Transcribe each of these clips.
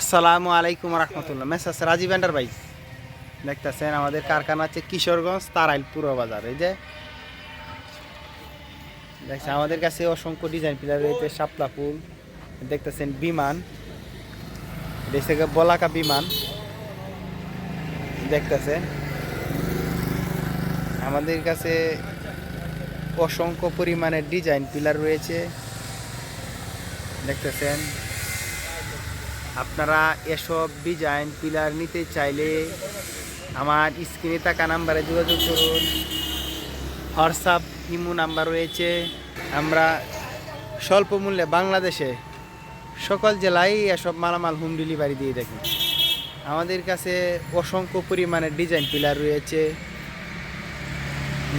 আসসালামু আলাইকুম রহমতুল্লাহ। Messrs Rajib enterprise. দেখতেছেন আমাদের কারখানা আছে কিশোরগঞ্জ তারাইল পুরো বাজার। এই যে দেখছেন, আমাদের কাছে অসংখ্য ডিজাইন পিলার রয়েছে শাপলা ফুল, দেখতেছেন বিমান, দেশে বলাকা বিমান, দেখতেছেন। আমাদের কাছে অসংখ্য পরিমাণের ডিজাইন পিলার রয়েছে। দেখতেছেন আপনারা এসব ডিজাইন পিলার নিতে চাইলে আমার স্ক্রিনে থাকা নাম্বারে যোগাযোগ করুন। হোয়াটসঅ্যাপ ইমো নাম্বার রয়েছে। আমরা স্বল্প মূল্যে বাংলাদেশে সকল জেলায় এসব মালামাল হোম ডেলিভারি দিয়ে থাকি। আমাদের কাছে অসংখ্য পরিমাণে ডিজাইন পিলার রয়েছে।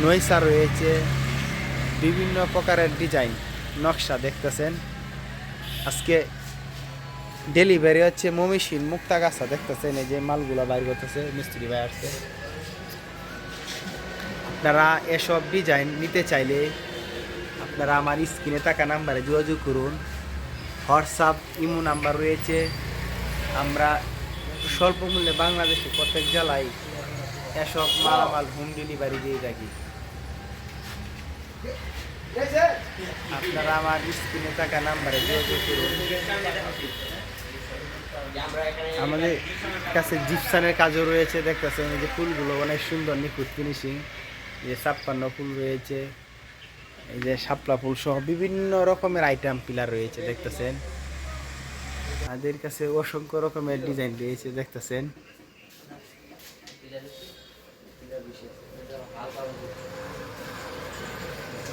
নৈসা রয়েছে। বিভিন্ন প্রকারের ডিজাইন নকশা দেখতেছেন। আজকে ডেলিভারি হচ্ছে মমিশিন মুক্তাগাছা দেখতেছেন এই যে মালগুলা বাইর করতেছে, মিস্ত্রি ভাই আসছে। আপনারা এসব ডিজাইন নিতে চাইলে আপনারা আমার স্ক্রিনে থাকা নাম্বারে যোগাযোগ করুন। হোয়াটসঅ্যাপ, ইমো নাম্বার রয়েছে। আমরা স্বল্প মূল্যে বাংলাদেশে প্রত্যেক জেলায় এসব মালামাল হোম ডেলিভারি দিয়ে থাকি। আপনারা আমার স্ক্রিনে থাকা নাম্বারে যোগাযোগ করুন। আমাদের কাছে জিপসানের কাজও রয়েছে, দেখতেছেন এই যে ফুলগুলো অনেক সুন্দর নিখুঁত ফিনিশিং যে ছাপ্পান্ন ফুল রয়েছে, এই যে শাপলা ফুল সহ বিভিন্ন রকমের আইটেম পিলার রয়েছে, দেখতেছেন। আমাদের কাছে অসংখ্য রকমের ডিজাইন রয়েছে, দেখতেছেন।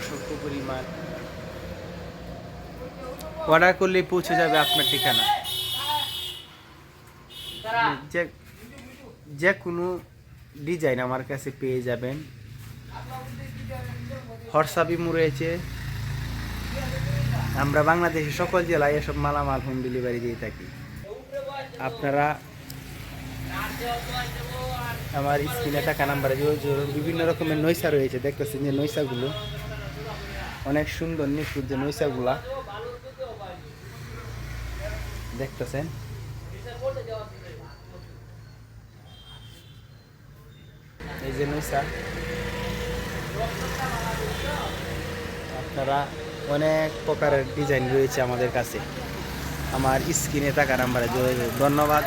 অসংখ্য পরিমাণ। অর্ডার করলে পৌঁছে যাবে আপনার ঠিকানা। যে যে কোনো ডিজাইন আমার কাছে পেয়ে যাবেন। হোয়াটসঅ্যাপ রয়েছে আমরা বাংলাদেশের সকল জেলায় এসব মালামাল হোম ডেলিভারি দিয়ে থাকি। আপনারা আমার স্ক্রিনে থাকা নাম্বারে। বিভিন্ন রকমের নৈশা রয়েছে, দেখতেছেন যে নৈশাগুলো অনেক সুন্দর, নিখুঁত নৈশাগুলা। দেখতেছেন? যে আপনারা অনেক প্রকারের ডিজাইন রয়েছে আমাদের কাছে। আমার স্ক্রিনে থাকা নাম্বারে যোগাযোগ ধন্যবাদ।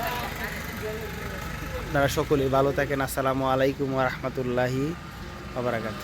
আপনারা সকলেই ভালো থাকেন। আসসালামু আলাইকুম রহমতুল্লাহি আবরাকাত